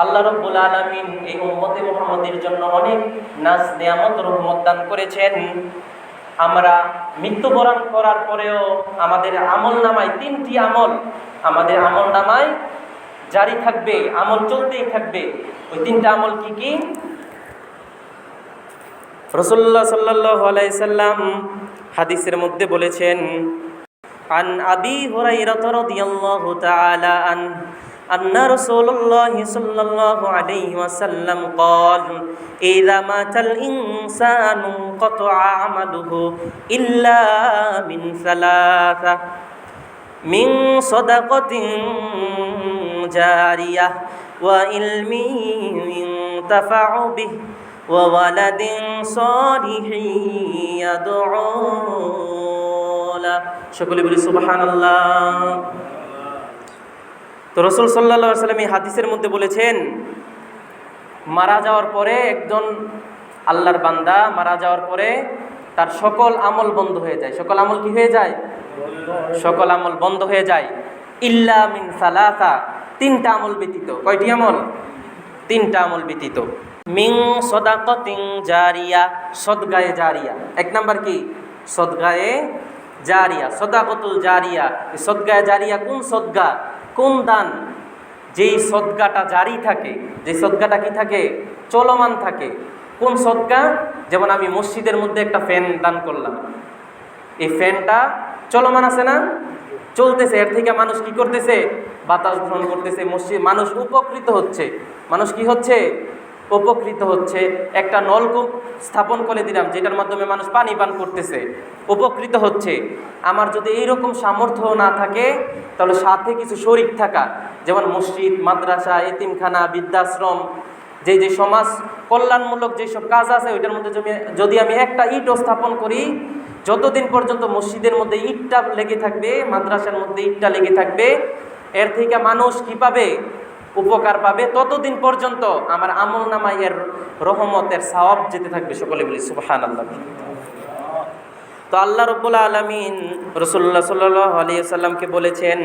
আল্লাহ রব্বুল আলমিন এই উম্মতে মোহাম্মদের জন্য অনেক নাচ, নিয়ামত, রহমত দান করেছেন। আমরা মৃত্যুবরণ করার পরেও আমাদের আমল নামায় তিনটি আমল আমাদের আমল নামায় জারি থাকবে, আমল চলতেই থাকবে। ওই তিনটা আমল কি কি? রসুল্লা সাল্লাহ আলাইসাল্লাম হাদিসের মধ্যে বলেছেন, আন আবি হরাইরাত রাদিয়াল্লাহু তাআলা আন أن رسول الله صلى الله عليه وسلم قال إذا مات الإنسان قطع عمله إلا من ثلاثة من صدقة جارية وعلم ينتفع به وولد صالح يدعو له شكرا لله سبحان الله তো রসুল সাল্লা সাল্লাম এই হাদিসের মধ্যে বলেছেন, মারা যাওয়ার পরে একজন আল্লাহর বান্দা মারা যাওয়ার পরে তার সকল আমল বন্ধ হয়ে যায়। সকল আমল কি হয়ে যায়? সকল আমল বন্ধ হয়ে যায়। ইল্লা মিন সালাসা, তিনটা আমল ব্যতীত। কয়টি আমল? তিনটা আমল ব্যতীত। মিং সদাকতিং জারিয়া, সদগায়ে জারিয়া। এক নাম্বার কি? সদগায়ে জারিয়া, সদাকতুল জারিয়া। সদগায়ে জারিয়া কোন সদগা? কোন দান? যেই সদ্গাটা জারি থাকে, যে সদ্গাটা কি থাকে? চলমান থাকে। কোন সদ্গা? যেমন আমি মসজিদের মধ্যে একটা ফ্যান দান করলাম। এই ফ্যানটা চলমান আছে না? চলতেছে। এর থেকে মানুষ কি করতেছে? বাতাস গ্রহণ করতেছে। মসজিদ মানুষ উপকৃত হচ্ছে। মানুষ কি হচ্ছে? উপকৃত হচ্ছে। একটা নলকূপ স্থাপন করে দিলাম, যেটার মাধ্যমে মানুষ পানি পান করতেছে। উপকৃত হচ্ছে। আমার যদি এইরকম সামর্থ্য না থাকে, তাহলে সাথে কিছু শরিক থাকা, যেমন মসজিদ, মাদ্রাসা, এতিমখানা, বৃদ্ধাশ্রম, যে যে সমাজ কল্যাণমূলক যেসব কাজ আছে, ওইটার মধ্যে যদি- আমি একটা ইটও স্থাপন করি, যতদিন পর্যন্ত মসজিদের মধ্যে ইটটা লেগে থাকবে, মাদ্রাসার মধ্যে ইটটা লেগে থাকবে, এর থেকে মানুষ কি পাবে? উপকার পাবে ততদিন পর্যন্ত আমার আমল এর রহমতের সওয়াব যেতে থাকবে সকলে বলি সুবহান আল্লাহ তো আল্লাহ রব্বুল আলমিন রসুল্লাহ সাল্লাহ আলিয়াল্লামকে বলেছেন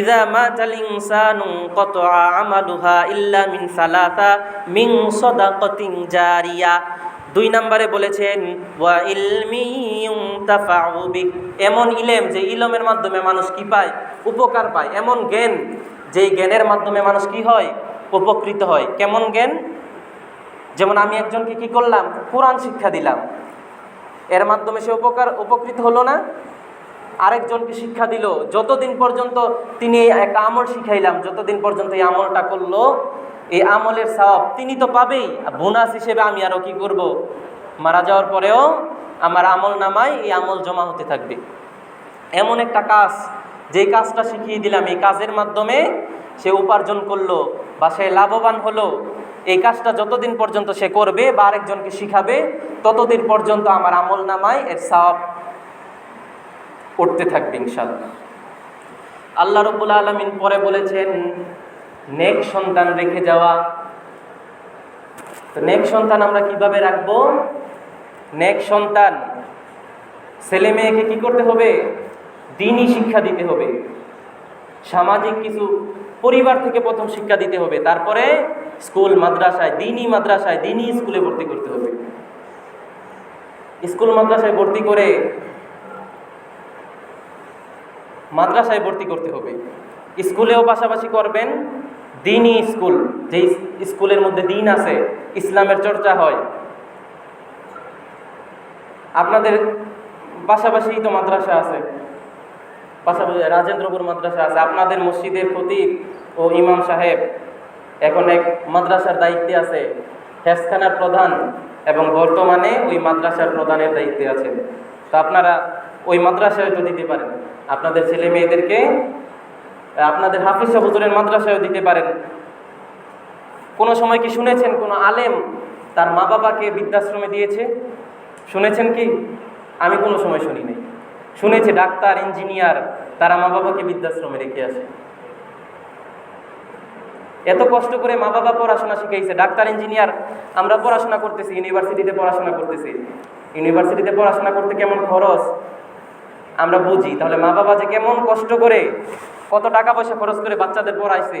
ইদা মাতাল ইনসানু কতআ আমালুহা ইল্লা মিন সালাসা মিন সাদাকাতিন জারিয়া। দুই নম্বরে বলেছেন, ওয়া ইলমি ইউনতাফাউ বিহ। এমন ইলেম যে ইলমের মাধ্যমে মানুষ কি পায়? উপকার পায়। এমন জ্ঞান যেই জ্ঞানের মাধ্যমে মানুষ কি হয়? উপকৃত হয়। কেমন জ্ঞান? যেমন আমি একজনকে কি করলাম? কোরআন শিক্ষা দিলাম। এর মাধ্যমে সে উপকার, উপকৃত হলো না? আরেকজনকে শিক্ষা দিল। যতদিন পর্যন্ত তিনি একটা আমল শিখাইলাম, যতদিন পর্যন্ত এই আমলটা করল, এই আমলের সব তিনি তো পাবেই। বোনাস হিসেবে আমি আরও কি করব? মারা যাওয়ার পরেও আমার আমল নামায় এই আমল জমা হতে থাকবে। এমন একটা কাজ যে কাজটা শিখিয়ে দিলাম, এই কাজের মাধ্যমে সে উপার্জন করল বা সে লাভবান হলো, এই কাজটা যতদিন পর্যন্ত সে করবে বা আরেকজনকে শিখাবে, ততদিন পর্যন্ত আমার আমল নামায় এর সাপ উঠতে থাকবে ইনশাল্লাহ আল্লাহ রবুল আলমিন পরে বলেছেন, নেক সন্তান রেখে যাওয়া। তো নেক সন্তান আমরা কীভাবে রাখব? নেক সন্তান ছেলে মেয়েকে কি করতে হবে? দিনই শিক্ষা দিতে হবে। সামাজিক কিছু পরিবার থেকে প্রথম শিক্ষা দিতে হবে। তারপরে স্কুল, মাদ্রাসায়, দিনই মাদ্রাসায়, দিনই স্কুলে ভর্তি করতে হবে। স্কুল, মাদ্রাসায় ভর্তি করে মাদ্রাসায় ভর্তি করতে হবে। স্কুলেও পাশাপাশি করবেন দিনই স্কুল। যে স্কুলের মধ্যে দিন আছে, ইসলামের চর্চা হয়। আপনাদের পাশাপাশি তো মাদ্রাসা আছে। পাশাপাশি রাজেন্দ্রপুর মাদ্রাসা আছে। আপনাদের মসজিদের খতিব ও ইমাম সাহেব এখন এক মাদ্রাসার দায়িত্বে আছে। হেসখানার প্রধান এবং বর্তমানে ওই মাদ্রাসার প্রধানের দায়িত্বে আছেন। তো আপনারা ওই মাদ্রাসায় তো দিতে পারেন। আপনাদের ছেলে মেয়েদেরকে, আপনাদের হাফিজ হুজুরের মাদ্রাসায়ও দিতে পারেন। কোনো সময় কি শুনেছেন কোনো আলেম তার মা বাবাকে বৃদ্ধাশ্রমে দিয়েছে? শুনেছেন কি? আমি কোনো সময় শুনি নাই। শুনেছি ডাক্তার, ইঞ্জিনিয়ার, তারা মা বাবাকে বৃদ্ধাশ্রমে রেখে আসে। এত কষ্ট করে মা বাবা পড়াশোনা শিখাইছে, ডাক্তার, ইঞ্জিনিয়ার, আমরা পড়াশোনা করতেছি, ইউনিভার্সিটিতে পড়াশোনা করতেছি। ইউনিভার্সিটিতে পড়াশোনা করতে কেমন খরচ? আমরা বুঝি, তাহলে মা বাবা যে কেমন কষ্ট করে, কত টাকা পয়সা খরচ করে বাচ্চাদের পড়াইছে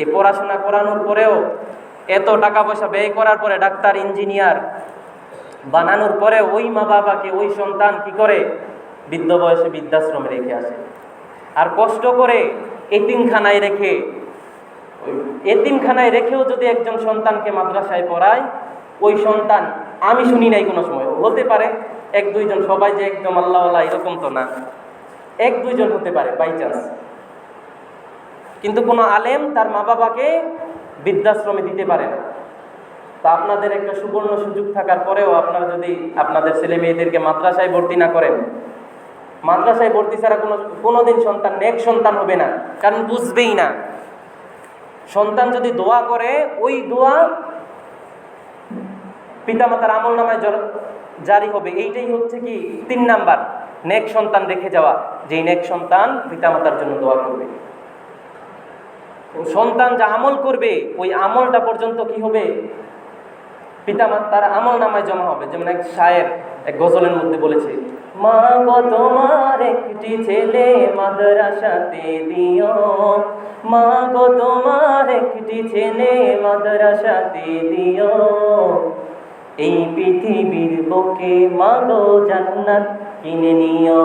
এই পড়াশোনা করানোর পরেও এত টাকা পয়সা ব্যয় করার পরে ডাক্তার, ইঞ্জিনিয়ার বানানোর পরে ওই মা বাবাকে, ওই সন্তান কি করে বৃদ্ধ বয়সে বৃদ্ধাশ্রমে রেখে আসে। আর কষ্ট করে এতিমখানায় রেখে এতিমখানায় রেখেও যদি একজন সন্তানকে মাদ্রাসায় পড়ায়, ওই সন্তান আমি শুনি নাই কোনো সময়। হতে পারে এক দুইজন, সবাই যে একদম আল্লাহ এরকম তো না। এক দুইজন হতে পারে বাই চান্স কিন্তু কোনো আলেম তার মা বাবাকে বৃদ্ধাশ্রমে দিতে পারে না। তো আপনাদের একটা সুবর্ণ সুযোগ থাকার পরেও আপনারা যদি আপনাদের ছেলে মেয়েদেরকে মাদ্রাসায় ভর্তি না করেন মাদ্রাসায় ভর্তি ছাড়া কোনো কোনোদিন সন্তান, নেক সন্তান হবে না। কারণ বুঝবেই না। সন্তান যদি দোয়া করে, ওই দোয়া পিতামাতার আমল নামায় জারি হবে। এইটাই হচ্ছে কি? তিন নাম্বার, নেক সন্তান রেখে যাওয়া। যেই নেক সন্তান পিতামাতার জন্য দোয়া করবে। সন্তান যা আমল করবে, ওই আমলটা পর্যন্ত কি হবে? পিতামাতা, তার আমল নামায় জমা হবে। যেমন এক শায়ের এক গজলের মধ্যে বলেছে মা গো তোমার একটি ছেলে মাদ্রাসাতে দিও। মা গো তোমার একটি ছেলে মাদ্রাসাতে দিও। এই পৃথিবীর বুকে মা গো জান্নাত কিনে নিও।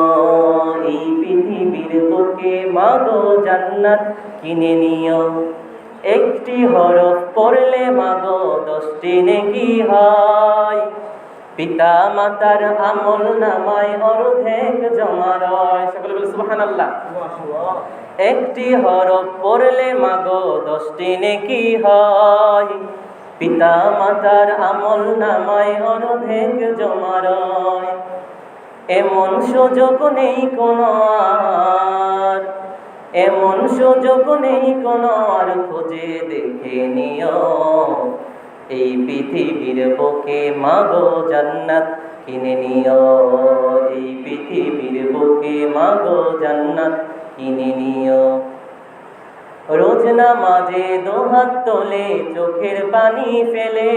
এই পৃথিবীর বুকে মা গো জান্নাত কিনে নিও। একটি হরফ পড়লে মাগো দশটি নেকি হয়। পিতা মাতার আমল নামায় অর্ধেক জমা রয়। সকলে বলে সুবহান আল্লাহ একটি হরফ পড়লে মাগো দশটি নেকি হয়। পিতা মাতার আমল নামায় অর্ধেক জমা রয়। এমন সুযোগ নেই কোনো আর। এমন সুযোগ নেই কোন আর খুঁজে দেখে নিও। এই পৃথিবীর বুকে মাগো জান্নাত কিনে নিও। এই পৃথিবীর বুকে মাগো জান্নাত কিনে নিও। রোজ নামাজে দোহাত তোলে, চোখের পানি ফেলে।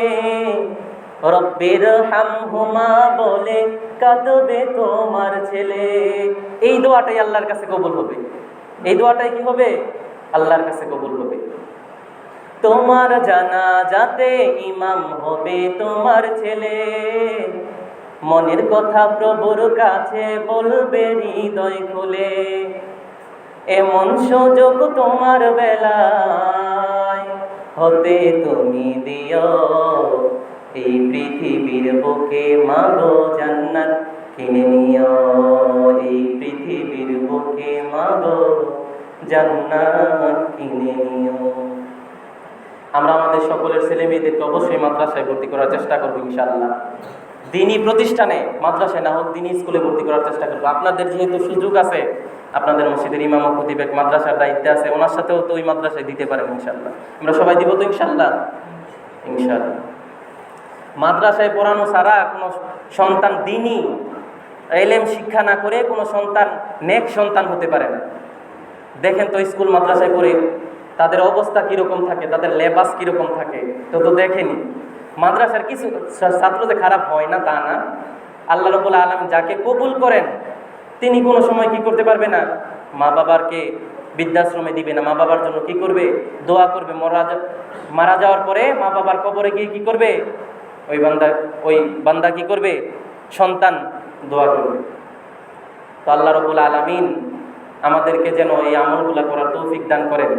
রব্বির হামহুমা বলে, কাঁদবে তোমার ছেলে। এই দোয়াটাই আল্লাহর কাছে কবুল হবে। এই দোয়াটাই কি হবে? আল্লাহর কাছে কবুল হবে। তোমার জানা যাতে ইমাম হবে তোমার ছেলে। মনের কথা প্রভুর কাছে বলবে হৃদয় খুলে। এমন সুযোগ তোমার বেলায় হতে তুমি দিও এই পৃথিবীর বুকে মাগো জান্নাত। জান্নাত কিনে নিও। আমরা আমাদের সকলের ছেলে মেয়েদেরকে অবশ্যই মাদ্রাসায় ভর্তি করার চেষ্টা করব ইনশাল্লাহ দিনই প্রতিষ্ঠানে মাদ্রাসায় না হোক দিনই স্কুলে ভর্তি করার চেষ্টা করব। আপনাদের যেহেতু সুযোগ আছে, আপনাদের মসজিদের ইমাম ও খতিবেক মাদ্রাসার দায়িত্বে আছে, ওনার সাথেও তো ওই মাদ্রাসায় দিতে পারেন ইনশাল্লাহ আমরা সবাই দিব তো ইনশাল্লাহ ইনশাল্লাহ মাদ্রাসায় পড়ানো ছাড়া কোনো সন্তান দিনই এলেম শিক্ষা না করে কোনো সন্তান নেক সন্তান হতে পারে না। দেখেন তো স্কুল মাদ্রাসায় করে তাদের অবস্থা কীরকম থাকে, তাদের লেবাস কীরকম থাকে, তো তো দেখেনি। মাদ্রাসার কিছু ছাত্র যে খারাপ হয় না তা না। আল্লাহ রবুল আলম যাকে কবুল করেন, তিনি কোনো সময় কি করতে পারবে না? মা বাবারকে বৃদ্ধাশ্রমে দিবে না। মা বাবার জন্য কি করবে? দোয়া করবে। মরা মারা যাওয়ার পরে মা বাবার কবরে গিয়ে কি করবে? ওই বান্দা ওই বান্দা কি করবে? সন্তান দোয়া করবে। তো আল্লাহ রবুল আলমিন আমাদেরকে যেন এই আমলগুলা করার তৌফিক দান করেন।